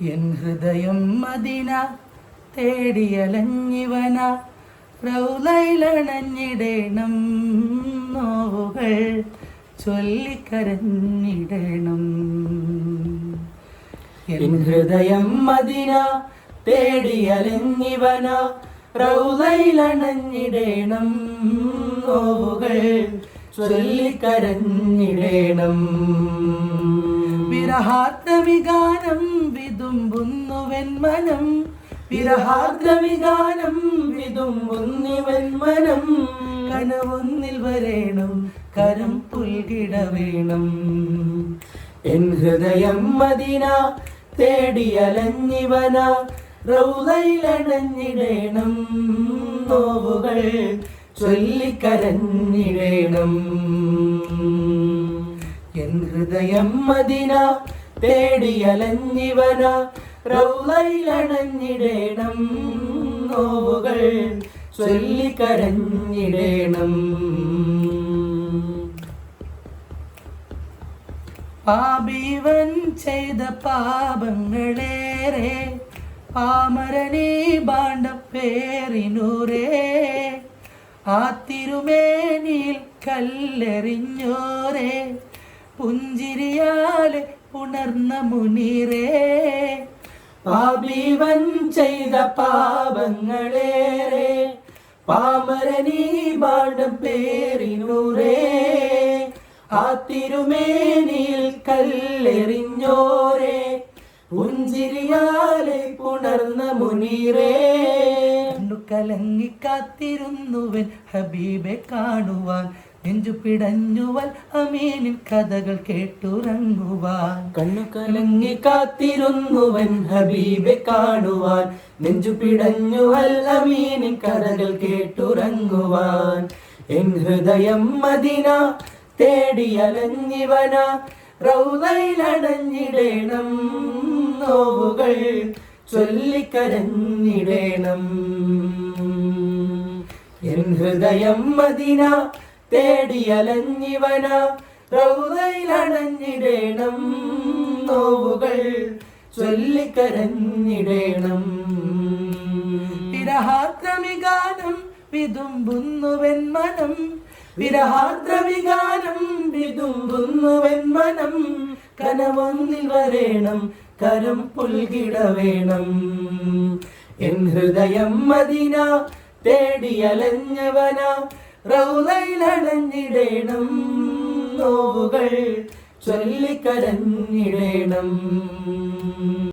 N ഹൃദയം Medina തേടിയലഞ്ഞിവന റൗലയിലണഞ്ഞിടേണം നോവുകൾ ചൊല്ലിക്കരഞ്ഞിടേണം. എൻ ഹൃദയം മദിന തേടിയലഞ്ഞിവന റൗലയിലണഞ്ഞിടേണം നോവുകൾ ചൊല്ലിക്കരഞ്ഞിടേണം. വിരഹാർദ്രവിഗാനം വിതുമ്പുന്നുവെന്മനം മനം വിതുമ്പുന്നിവെന്മനം കനവൊന്നിൽ വരേണം കരം പുൽകിട വേണം എൻ ഹൃദയം മദിന തേടിയലഞ്ഞിവന റൗലയിലണഞ്ഞിടേണം നോവുകൾ ചൊല്ലിക്കരഞ്ഞിടേണം. എൻ ഹൃദയം മദിന തേടിയലഞ്ഞിവന റൗലയിലണഞ്ഞിടേണം നോവുകൾ ചൊല്ലിക്കരഞ്ഞിടേണം പാപീവൻ ചെയ്ത പാപങ്ങളേറെ പാമരനെ ബാണ്ടപ്പേറിനൂരേ ആ തിരുമേനിയിൽ കല്ലെറിഞ്ഞോരേ പുഞ്ചിരിയാലെ ഉണർന്ന മുനീറേ പാപീവൻ ചെയ്ത പാപങ്ങളേറെ പാമരനീ പാടും പേരിനൂറേ. ആ തിരുമേനിയിൽ കല്ലെറിഞ്ഞോരേ പുഞ്ചിരിയാലെ പുണർന്ന മുനീറേ. കലങ്ങി കാത്തിരുന്നുവൻ ഹബീബെ കാണുവാൻ. നെഞ്ചു പിടഞ്ഞുവൽ അമീനിൻ കഥകൾ കേട്ടുറങ്ങുവാൻ. കണ്ണു കലങ്ങി കാത്തിരുന്നുവൻ ഹബീബെ കാണുവാൻ. നെഞ്ചു പിടഞ്ഞുവൽ അമീനിൻ കഥകൾ കേട്ടുറങ്ങുവാൻ. എൻ ഹൃദയം മദിന തേടി അലഞ്ഞിവന റൗതയിലടഞ്ഞിടേണം നോവുകൾ. ചൊല്ലിക്കരഞ്ഞിടേണം. എൻ ഹൃദയം മദിന തേടിയലഞ്ഞിവന റൗലയിലടഞ്ഞിടേണം നോവുകൾ ചൊല്ലിക്കരഞ്ഞിടേണം. വിരഹാക്രമികാനം വിതുമ്പുന്നുവൻ മനം. വിരഹാദ്രവിഗാനം വിതുമ്പുന്നുവൻ മനം. കനവൊന്നിൽ വരേണം കരം പുൽകിട വേണം എൻ ഹൃദയം മദിന തേടിയലഞ്ഞവന റൗലയിലടഞ്ഞിടേണം നോവുകൾ ചൊല്ലിക്കരഞ്ഞിടേണം.